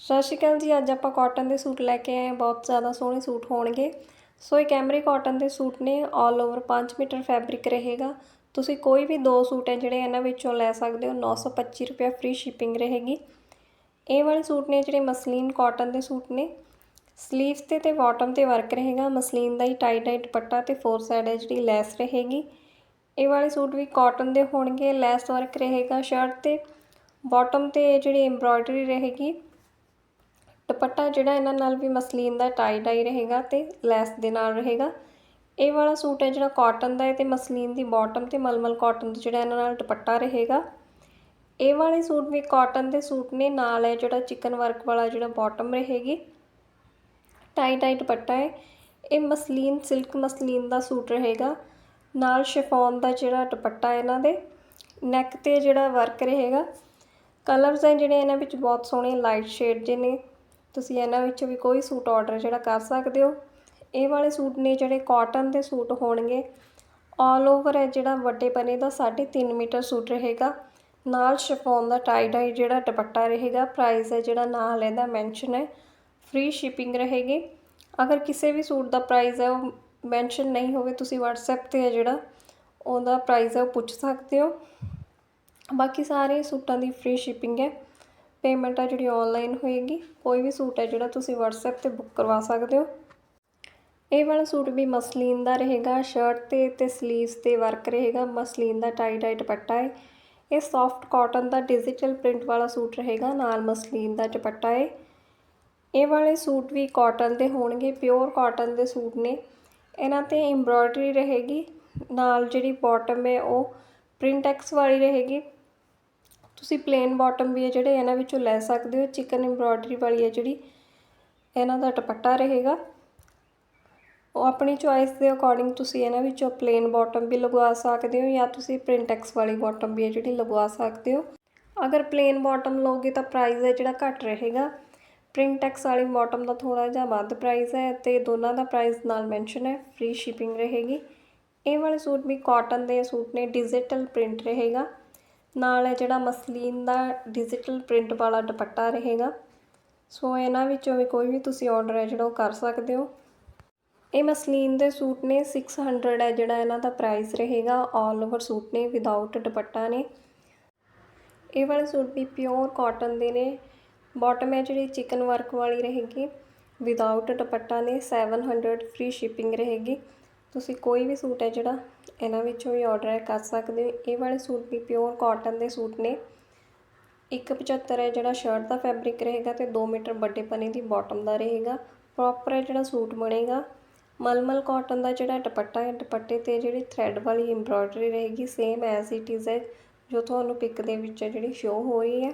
ਸਤਿ ਸ਼੍ਰੀ ਅਕਾਲ ਜੀ, ਅੱਜ ਆਪਾਂ ਕਾਟਨ ਦੇ ਸੂਟ ਲੈ ਕੇ ਆਏ ਹਾਂ, ਬਹੁਤ ਜ਼ਿਆਦਾ ਸੋਹਣੇ ਸੂਟ ਹੋਣਗੇ। ਸੋ ਇਹ ਕੈਮਰੀ ਕਾਟਨ ਦੇ ਸੂਟ ਨੇ ਆਲ ਓਵਰ 5 ਮੀਟਰ ਫੈਬਰਿਕ ਰਹੇਗਾ। ਤੁਸੀਂ ਕੋਈ ਵੀ ਦੋ ਸੂਟ ਹੈ ਜਿਹੜੇ ਇਹਨਾਂ ਵਿੱਚੋਂ ਲੈ ਸਕਦੇ ਹੋ 925 ਰੁਪਏ ਫ੍ਰੀ ਸ਼ਿਪਿੰਗ ਰਹੇਗੀ। ਇਹ ਵਾਲੇ ਸੂਟ ਨੇ ਜਿਹੜੇ ਮਸਲੀਨ ਕਾਟਨ ਦੇ ਸੂਟ ਨੇ। ਸਲੀਵਸ ਤੇ ਤੇ ਬਾਟਮ ਤੇ ਵਰਕ ਰਹੇਗਾ, ਮਸਲੀਨ ਦਾ ਹੀ ਟਾਈ ਟਾਈ ਦੁਪੱਟਾ ਤੇ ਫੋਰ ਸਾਈਡ ਹੈ ਜਿਹੜੀ ਲੈਸ ਰਹੇਗੀ। ਇਹ ਵਾਲੇ ਸੂਟ ਵੀ ਕਾਟਨ ਦੇ ਹੋਣਗੇ ਲੈਸ ਵਰਕ ਰਹੇਗਾ ਸ਼ਰਟ ਤੇ। ਬਾਟਮ ਤੇ ਜਿਹੜੀ ਐਮਬ੍ਰਾਇਡਰੀ ਰਹੇਗੀ। ਦੁਪੱਟਾ ਜਿਹੜਾ ਇਹਨਾਂ ਨਾਲ ਵੀ ਮਸਲੀਨ ਦਾ ਟਾਈ ਡਾਈ ਰਹੇਗਾ ਤੇ ਲੈਸ ਦੇ ਨਾਲ ਰਹੇਗਾ। ਇਹ ਵਾਲਾ ਸੂਟ ਹੈ ਜਿਹੜਾ ਕਾਟਨ ਦਾ ਹੈ ਤੇ ਮਸਲੀਨ ਦੀ ਬਾਟਮ ਤੇ ਮਲਮਲ ਕਾਟਨ ਦਾ ਜਿਹੜਾ ਇਹਨਾਂ ਨਾਲ ਦੁਪੱਟਾ ਰਹੇਗਾ। ਇਹ ਵਾਲੇ ਸੂਟ ਵੀ ਕਾਟਨ ਦੇ ਸੂਟ ਨੇ, ਨਾਲ ਹੈ ਜਿਹੜਾ ਚਿਕਨ ਵਰਕ ਵਾਲਾ ਜਿਹੜਾ ਬਾਟਮ ਰਹੇਗੀ। ਟਾਈ ਟਾਈ ਦੁਪੱਟਾ ਹੈ। ਇਹ ਮਸਲੀਨ ਸਿਲਕ ਮਸਲੀਨ ਦਾ ਸੂਟ ਰਹੇਗਾ। ਨਾਲ ਸ਼ਿਫੋਨ ਦਾ ਜਿਹੜਾ ਦੁਪੱਟਾ ਇਹਨਾਂ ਦੇ ਨੈਕ ਤੇ ਜਿਹੜਾ ਵਰਕ ਰਹੇਗਾ। ਕਲਰਸ ਹੈ ਜਿਹੜੇ ਇਹਨਾਂ ਵਿੱਚ ਬਹੁਤ ਸੋਹਣੇ ਲਾਈਟ ਸ਼ੇਡ ਜੇ ਨੇ। ਤੁਸੀਂ ਇਹਨਾਂ ਵਿੱਚੋਂ ਵੀ ਕੋਈ ਸੂਟ ਆਰਡਰ ਜਿਹੜਾ ਕਰ ਸਕਦੇ ਹੋ। ਇਹ ਵਾਲੇ ਸੂਟ ਨੇ ਜਿਹੜੇ ਕਾਟਨ ਦੇ ਸੂਟ ਹੋਣਗੇ। ਆਲ ਓਵਰ ਹੈ ਜਿਹੜਾ ਵੱਡੇ ਪਨੇ ਦਾ 3.5 ਮੀਟਰ ਸੂਟ ਰਹੇਗਾ। ਨਾਲ ਸ਼ਿਫੋਨ ਦਾ ਟਾਈ ਡਾਈ ਜਿਹੜਾ ਦੁਪੱਟਾ ਰਹੇਗਾ। ਪ੍ਰਾਈਸ ਹੈ ਜਿਹੜਾ ਨਾਲ ਇਹਦਾ ਮੈਂਸ਼ਨ ਹੈ। ਫ੍ਰੀ ਸ਼ਿਪਿੰਗ ਰਹੇਗੀ। ਅਗਰ ਕਿਸੇ ਵੀ ਸੂਟ ਦਾ ਪ੍ਰਾਈਸ ਹੈ ਉਹ ਮੈਂਸ਼ਨ ਨਹੀਂ ਹੋਵੇ, ਤੁਸੀਂ WhatsApp ਤੇ ਹੈ ਜਿਹੜਾ, ਉਹਦਾ ਪ੍ਰਾਈਸ ਹੈ ਉਹ ਪੁੱਛ ਸਕਦੇ ਹੋ। ਬਾਕੀ ਸਾਰੇ ਸੂਟਾਂ ਦੀ ਫ੍ਰੀ ਸ਼ਿਪਿੰਗ ਹੈ। ਪੇਮੈਂਟ ਆ ਜਿਹੜੀ ਆਨਲਾਈਨ ਹੋਏਗੀ, ਕੋਈ ਵੀ ਸੂਟ ਹੈ ਜਿਹੜਾ ਤੁਸੀਂ WhatsApp ਤੇ ਬੁੱਕ ਕਰਵਾ ਸਕਦੇ ਹੋ। ਇਹ ਵਾਲਾ ਸੂਟ ਵੀ ਮਸਲੀਨ ਦਾ ਰਹੇਗਾ ਸ਼ਰਟ ਤੇ ਤੇ ਸਲੀਵਸ ਤੇ ਵਰਕ ਰਹੇਗਾ, ਮਸਲੀਨ ਦਾ ਟਾਈ ਟਾਈ ਦੁਪੱਟਾ ਹੈ ਇਹ ਸੌਫਟ ਕਾਟਨ ਦਾ ਡਿਜੀਟਲ ਪ੍ਰਿੰਟ ਵਾਲਾ ਸੂਟ ਰਹੇਗਾ, ਨਾਲ ਮਸਲੀਨ ਦਾ ਦੁਪੱਟਾ ਹੈ ਇਹ ਵਾਲੇ ਸੂਟ ਵੀ ਕਾਟਨ ਦੇ ਹੋਣਗੇ ਪਿਓਰ ਕਾਟਨ ਦੇ ਸੂਟ ਨੇ। ਇਹਨਾਂ ਤੇ ਐਮਬ੍ਰੋਇਡਰੀ ਰਹੇਗੀ, ਨਾਲ ਜਿਹੜੀ ਬਾਟਮ ਹੈ ਉਹ ਪ੍ਰਿੰਟ ਐਕਸ ਵਾਲੀ ਰਹੇਗੀ। ਤੁਸੀਂ ਪਲੇਨ ਬਾਟਮ ਵੀ ਹੈ ਜਿਹੜੇ ਇਹਨਾਂ ਵਿੱਚੋਂ ਲੈ ਸਕਦੇ ਹੋ ਚਿਕਨ ਐਮਬ੍ਰੋਇਡਰੀ ਵਾਲੀ ਹੈ ਜਿਹੜੀ, ਇਹਨਾਂ ਦਾ ਦੁਪੱਟਾ ਰਹੇਗਾ। ਉਹ ਆਪਣੀ ਚੁਆਇਸ ਦੇ ਅਕੋਰਡਿੰਗ ਤੁਸੀਂ ਇਹਨਾਂ ਵਿੱਚੋਂ ਪਲੇਨ ਬਾਟਮ ਵੀ ਲਗਵਾ ਸਕਦੇ ਹੋ ਜਾਂ ਤੁਸੀਂ ਪ੍ਰਿੰਟ ਐਕਸ ਵਾਲੀ ਬਾਟਮ ਵੀ ਹੈ ਜਿਹੜੀ ਲਗਵਾ ਸਕਦੇ ਹੋ। ਅਗਰ ਪਲੇਨ ਬਾਟਮ ਲਓਗੇ ਤਾਂ ਪ੍ਰਾਈਸ ਹੈ ਜਿਹੜਾ ਘੱਟ ਰਹੇਗਾ। ਪ੍ਰਿੰਟ ਐਕਸ ਵਾਲੀ ਬਾਟਮ ਦਾ ਥੋੜਾ ਜਿਹਾ ਵੱਧ ਪ੍ਰਾਈਸ ਹੈ ਤੇ ਦੋਨਾਂ ਦਾ ਪ੍ਰਾਈਸ ਨਾਲ ਮੈਂਸ਼ਨ ਹੈ ਫ੍ਰੀ ਸ਼ਿਪਿੰਗ ਰਹੇਗੀ। ਇਹ ਵਾਲੇ ਸੂਟ ਵੀ ਕਾਟਨ ਦੇ ਸੂਟ ਨੇ ਡਿਜੀਟਲ ਪ੍ਰਿੰਟ ਰਹੇਗਾ। ਨਾਲ ਹੈ ਜਿਹੜਾ ਮਸਲੀਨ ਦਾ ਡਿਜੀਟਲ ਪ੍ਰਿੰਟ ਵਾਲਾ ਦੁਪੱਟਾ ਰਹੇਗਾ। ਸੋ ਇਹਨਾਂ ਵਿੱਚੋਂ ਵੀ ਕੋਈ ਵੀ ਤੁਸੀਂ ਆਰਡਰ ਹੈ ਜਿਹੜਾ ਉਹ ਕਰ ਸਕਦੇ ਹੋ। ਇਹ ਮਸਲੀਨ ਦੇ ਸੂਟ ਨੇ 600 ਹੈ ਜਿਹੜਾ ਇਹਨਾਂ ਦਾ ਪ੍ਰਾਈਸ ਰਹੇਗਾ। ਆਲ ਓਵਰ ਸੂਟ ਨੇ ਵਿਦਆਊਟ ਦੁਪੱਟਾ ਨੇ। ਇਹ ਵਾਲੇ ਸੂਟ ਵੀ ਪਿਓਰ ਕਾਟਨ ਦੇ ਨੇ। ਬਾਟਮ ਹੈ ਜਿਹੜੀ ਚਿਕਨ ਵਰਕ ਵਾਲੀ ਰਹੇਗੀ। ਵਿਦਆਊਟ ਦੁਪੱਟਾ ਨੇ 700 ਫ੍ਰੀ ਸ਼ਿਪਿੰਗ ਰਹੇਗੀ। ਤੁਸੀਂ ਕੋਈ ਵੀ ਸੂਟ ਹੈ ਜਿਹੜਾ ਇਹਨਾਂ ਵਿੱਚੋਂ ਵੀ ਆਰਡਰ ਕਰ ਸਕਦੇ ਹੋ। ਇਹ ਵਾਲੇ ਸੂਟ ਵੀ ਪਿਓਰ ਕਾਟਨ ਦੇ ਸੂਟ ਨੇ। 175 ਹੈ ਜਿਹੜਾ ਸ਼ਰਟ ਦਾ ਫੈਬਰਿਕ ਰਹੇਗਾ ਤੇ 2 ਮੀਟਰ ਵੱਡੇ ਪਨੇ ਦੀ ਬਾਟਮ ਦਾ ਰਹੇਗਾ। ਪ੍ਰੋਪਰ ਹੈ ਜਿਹੜਾ ਸੂਟ ਬਣੇਗਾ। ਮਲਮਲ ਕਾਟਨ ਦਾ ਜਿਹੜਾ ਦੁਪੱਟਾ ਹੈ, ਦੁਪੱਟੇ ਤੇ ਜਿਹੜੀ ਥ੍ਰੈਡ ਵਾਲੀ ਐਮਬ੍ਰੋਇਡਰੀ ਰਹੇਗੀ ਸੇਮ ਐਜ਼ ਇਟ ਇਜ਼ ਹੈ, ਜੋ ਤੁਹਾਨੂੰ ਪਿਕ ਦੇ ਵਿੱਚ ਜਿਹੜੀ ਸ਼ੋ ਹੋ ਰਹੀ ਹੈ।